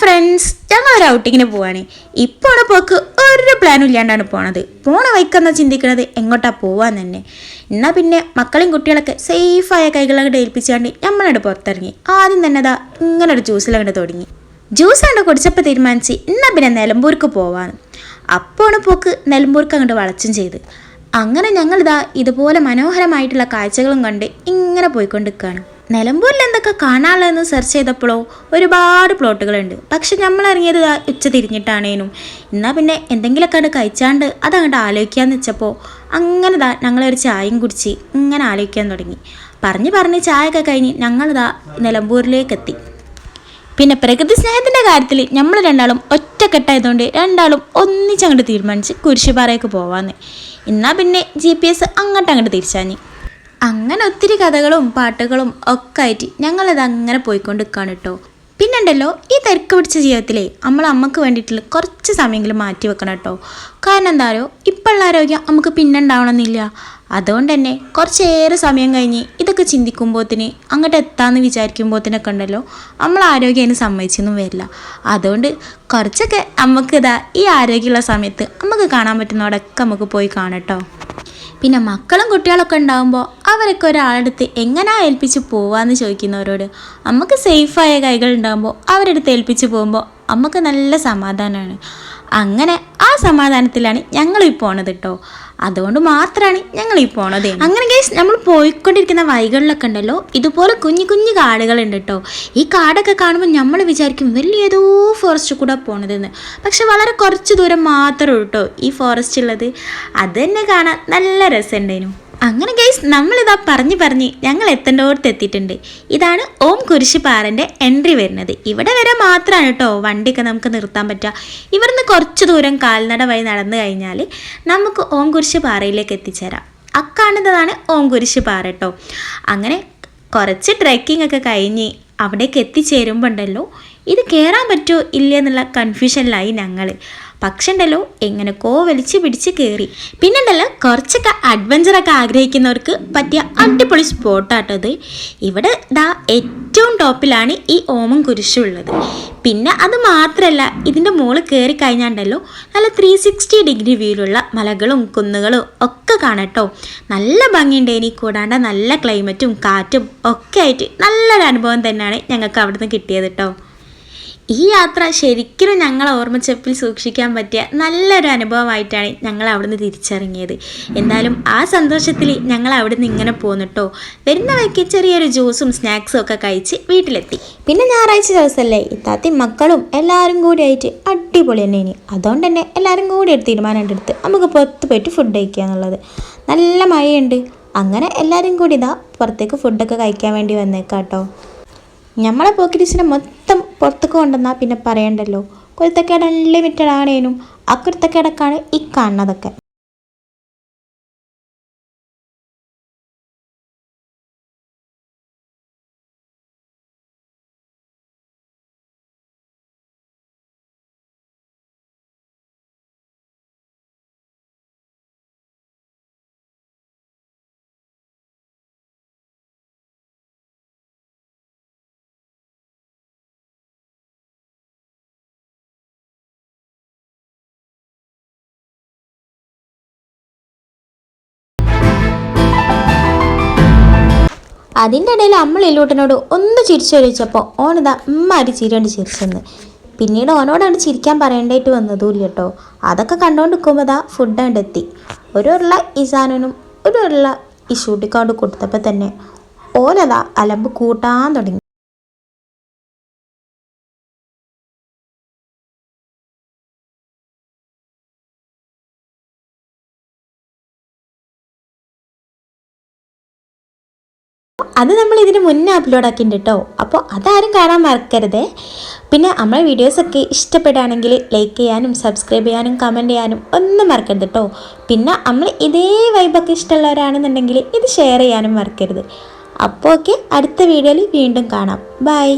Friends ഞങ്ങൾ ഒരു ഔട്ടിങ്ങിന് പോവാണ്. ഇപ്പോൾ പോക്ക് ഒരു പ്ലാനും ഇല്ലാണ്ടാണ് പോണത്. പോണ വൈക്കെന്നാ ചിന്തിക്കുന്നത് എങ്ങോട്ടാ പോവാൻ തന്നെ. എന്നാൽ പിന്നെ മക്കളെയും കുട്ടികളൊക്കെ സേഫായ കൈകളൊക്കെ ഏൽപ്പിച്ചാണ്ട് നമ്മളങ്ങോട്ട് പുറത്തിറങ്ങി. ആദ്യം തന്നെ അതാ ഇങ്ങനെ ഒരു ജ്യൂസിലങ്ങോട്ട് തുടങ്ങി. ജ്യൂസ് അങ്ങോട്ട് കുടിച്ചപ്പോൾ തീരുമാനിച്ച് എന്നാൽ പിന്നെ നിലമ്പൂർക്ക് പോവാന്ന്. അപ്പോണ് പോക്ക് നിലമ്പൂർക്ക് അങ്ങോട്ട് വളച്ചും ചെയ്ത്. അങ്ങനെ ഞങ്ങളിതാ ഇതുപോലെ മനോഹരമായിട്ടുള്ള കാഴ്ചകളും കണ്ട് ഇങ്ങനെ പോയിക്കൊണ്ടിരിക്കുകയാണ് നിലമ്പൂരിൽ എന്തൊക്കെ കാണാനുള്ളതെന്ന് സെർച്ച് ചെയ്തപ്പോഴോ ഒരുപാട് പ്ലോട്ടുകളുണ്ട് പക്ഷെ നമ്മൾ ഇറങ്ങിയത് ഉച്ച തിരിഞ്ഞിട്ടാണേനും. എന്നാൽ പിന്നെ എന്തെങ്കിലുമൊക്കെ അങ്ങോട്ട് കഴിച്ചാണ്ട് അതങ്ങോട്ട് ആലോചിക്കാന്ന് വെച്ചപ്പോൾ അങ്ങനെ ദാ ഞങ്ങളൊരു ചായയും കുടിച്ച് ഇങ്ങനെ ആലോചിക്കാൻ തുടങ്ങി. പറഞ്ഞ് പറഞ്ഞ് ചായയൊക്കെ കഴിഞ്ഞ് ഞങ്ങളിതാ നിലമ്പൂരിലേക്ക് എത്തി പിന്നെ പ്രകൃതി സ്നേഹത്തിന്റെ കാര്യത്തിൽ നമ്മൾ രണ്ടാളും ഒറ്റക്കെട്ടായതുകൊണ്ട് രണ്ടാളും ഒന്നിച്ചങ്ങോട്ട് തീരുമാനിച്ച് കുരിശുപാറയ്ക്ക് പോവാന്ന്. എന്നാൽ പിന്നെ ജി പി എസ് അങ്ങോട്ട് അങ്ങോട്ട് തിരിച്ചാഞ്ഞ്. അങ്ങനെ ഒത്തിരി കഥകളും പാട്ടുകളും ഒക്കെ ആയിട്ട് ഞങ്ങളത് അങ്ങനെ പോയിക്കൊണ്ട് നിൽക്കുകയാണ് കേട്ടോ പിന്നുണ്ടല്ലോ ഈ തിരക്ക് പിടിച്ച ജീവിതത്തിലെ നമ്മൾ അമ്മയ്ക്ക് വേണ്ടിയിട്ടുള്ള കുറച്ച് സമയമെങ്കിലും മാറ്റി വെക്കണം കേട്ടോ കാരണം എന്താരോ ഇപ്പോഴുള്ള ആരോഗ്യം നമുക്ക് പിന്നെ ഉണ്ടാവണമെന്നില്ല. അതുകൊണ്ട് തന്നെ കുറച്ചേറെ സമയം കഴിഞ്ഞ് ഇതൊക്കെ ചിന്തിക്കുമ്പോഴത്തിന് അങ്ങോട്ട് എത്താമെന്ന് വിചാരിക്കുമ്പോഴത്തിനൊക്കെ ഉണ്ടല്ലോ നമ്മൾ ആരോഗ്യം അതിന് സമ്മതിച്ചൊന്നും വരില്ല. അതുകൊണ്ട് കുറച്ചൊക്കെ നമുക്ക് ഇതാ ഈ ആരോഗ്യമുള്ള സമയത്ത് നമുക്ക് കാണാൻ പറ്റുന്നവിടെയൊക്കെ നമുക്ക് പോയി കാണട്ടോ പിന്നെ മക്കളും കുട്ടികളൊക്കെ ഉണ്ടാകുമ്പോൾ അവരൊക്കെ ഒരാളെടുത്ത് എങ്ങനെ ഏൽപ്പിച്ച് പോവാന്ന് ചോദിക്കുന്നവരോട് നമുക്ക് സേഫായ കൈകൾ ഉണ്ടാകുമ്പോൾ അവരെടുത്ത് ഏൽപ്പിച്ച് പോകുമ്പോൾ നമുക്ക് നല്ല സമാധാനമാണ് അങ്ങനെ ആ സമാധാനത്തിലാണ് ഞങ്ങൾ ഈ പോണത് കേട്ടോ അതുകൊണ്ട് മാത്രമാണ് ഞങ്ങൾ ഈ പോണത്. അങ്ങനെ ഗൈസ് നമ്മൾ പോയിക്കൊണ്ടിരിക്കുന്ന വഴികളിലൊക്കെ ഉണ്ടല്ലോ ഇതുപോലെ കുഞ്ഞു കുഞ്ഞു കാടുകളുണ്ട് കേട്ടോ ഈ കാടൊക്കെ കാണുമ്പോൾ നമ്മൾ വിചാരിക്കും വലിയ ഏതോ ഫോറസ്റ്റ് കൂടെ പോണതെന്ന്. പക്ഷെ വളരെ കുറച്ച് ദൂരം മാത്രമേ കേട്ടോ ഈ ഫോറസ്റ്റ് ഉള്ളത്. അത് തന്നെ കാണാൻ നല്ല രസമുണ്ടായിരുന്നു. അങ്ങനെ ഗൈസ് നമ്മളിതാ പറഞ്ഞു പറഞ്ഞ് ഞങ്ങൾ എത്തേണ്ടോടത്ത് എത്തിയിട്ടുണ്ട്. ഇതാണ് ഓം കുരിശുപാറന്റെ എൻട്രി വരുന്നത്. ഇവിടെ വരെ മാത്രമാണ് കേട്ടോ വണ്ടിയൊക്കെ നമുക്ക് നിർത്താൻ പറ്റുക. ഇവിടുന്ന് കുറച്ച് ദൂരം കാൽനട വഴി നടന്നു കഴിഞ്ഞാൽ നമുക്ക് ഓം കുരിശുപാറയിലേക്ക് എത്തിച്ചേരാം. അക്കാണുന്നതാണ് ഓം കുരിശുപാറ കേട്ടോ അങ്ങനെ കുറച്ച് ട്രെക്കിംഗ് ഒക്കെ കഴിഞ്ഞ് അവിടേക്ക് എത്തിച്ചേരുമ്പോൾ ഉണ്ടല്ലോ ഇത് കയറാൻ പറ്റുമോ ഇല്ല എന്നുള്ള കൺഫ്യൂഷനിലായി ഞങ്ങൾ പക്ഷെ ഉണ്ടല്ലോ കോ വലിച്ച് പിടിച്ച് കയറി പിന്നെ ഉണ്ടല്ലോ കുറച്ചൊക്കെ അഡ്വഞ്ചറൊക്കെ ആഗ്രഹിക്കുന്നവർക്ക് പറ്റിയ അടിപൊളി സ്പോട്ടാട്ടത് ഇവിടെ ദാ ഏറ്റവും ടോപ്പിലാണ് ഈ ഓമം കുരിശുള്ളത് പിന്നെ അത് മാത്രമല്ല ഇതിന്റെ മുകളിൽ കയറി കഴിഞ്ഞാണ്ടല്ലോ നല്ല ത്രീ സിക്സ്റ്റി ഡിഗ്രി വ്യൂയിലുള്ള മലകളും കുന്നുകളും ഒക്കെ കാണട്ടോ നല്ല ഭംഗിയുണ്ട് ഇനി കൂടാണ്ട് നല്ല ക്ലൈമറ്റും കാറ്റും ഒക്കെ ആയിട്ട് നല്ലൊരു അനുഭവം തന്നെയാണ് ഞങ്ങൾക്ക് അവിടുന്ന് കിട്ടിയത് കേട്ടോ. ഈ യാത്ര ശരിക്കും ഞങ്ങളെ ഓർമ്മച്ചപ്പിൽ സൂക്ഷിക്കാൻ പറ്റിയ നല്ലൊരു അനുഭവമായിട്ടാണ് ഞങ്ങൾ അവിടുന്ന് തിരിച്ചറിഞ്ഞത്. എന്നാലും ആ സന്തോഷത്തിൽ ഞങ്ങൾ അവിടുന്ന് ഇങ്ങനെ പോന്നിട്ടോ? വരുന്ന വഴിക്ക് ചെറിയൊരു ജ്യൂസും സ്നാക്സും ഒക്കെ കഴിച്ച് വീട്ടിലെത്തി. പിന്നെ ഞായറാഴ്ച ദിവസമല്ലേ ഇത്താത്തി മക്കളും എല്ലാവരും കൂടി ആയിട്ട് അടിപൊളി തന്നെ ഇനി. അതുകൊണ്ട് തന്നെ എല്ലാവരും കൂടി ഒരു തീരുമാനം എടുത്ത് നമുക്ക് പുറത്ത് പോയിട്ട് ഫുഡ് കഴിക്കുക എന്നുള്ളത്. നല്ല മഴയുണ്ട്. അങ്ങനെ എല്ലാവരും കൂടി ഇതാ പുറത്തേക്ക് ഫുഡൊക്കെ കഴിക്കാൻ വേണ്ടി വന്നേക്കാട്ടോ. നമ്മളെ പോക്കിരിസിനെ മൊത്തം പുറത്തേക്ക് കൊണ്ടുവന്നാൽ പിന്നെ പറയണ്ടല്ലോ. കുരുത്തക്കേട് അൺലിമിറ്റഡ് ആണേനും ആ കുരുത്തക്കേടൊക്കെയാണ് ഈ കാണുന്നതൊക്കെ. അതിന്റെ ഇടയിൽ അമ്മ എല്ലൂട്ടനോട് ഒന്ന് ചിരിച്ചു ചോദിച്ചപ്പോൾ ഓണിതാ ഉമ്മാരി ചിരിയോണ്ട് ചിരിച്ചെന്ന്. പിന്നീട് ഓനോടാണ് ചിരിക്കാൻ പറയേണ്ടായിട്ട് വന്നതുമില്ല കേട്ടോ. അതൊക്കെ കണ്ടുകൊണ്ട് നിൽക്കുമ്പോൾ ഫുഡ് കണ്ടെത്തി ഒരു ഉരുള ഇസാനനും ഒരു ഉരുള ഷൂട്ടിക്കാണ്ട് കൊടുത്തപ്പോൾ തന്നെ ഓനതാ അലമ്പ് കൂട്ടാൻ തുടങ്ങി. അത് നമ്മൾ ഇതിന് മുന്നേ അപ്ലോഡ് ആക്കിയിട്ടുണ്ട് കേട്ടോ അപ്പോൾ അതാരും കാണാൻ മറക്കരുത്. പിന്നെ നമ്മളെ വീഡിയോസൊക്കെ ഇഷ്ടപ്പെടുകയാണെങ്കിൽ ലൈക്ക് ചെയ്യാനും സബ്സ്ക്രൈബ് ചെയ്യാനും കമന്റ് ചെയ്യാനും ഒന്നും മറക്കരുത് കേട്ടോ പിന്നെ നമ്മൾ ഇതേ വൈബൊക്കെ ഇഷ്ടമുള്ളവരാണെന്നുണ്ടെങ്കിൽ ഇത് ഷെയർ ചെയ്യാനും മറക്കരുത്. അപ്പോൾ ഓക്കെ അടുത്ത വീഡിയോയിൽ വീണ്ടും കാണാം. ബൈ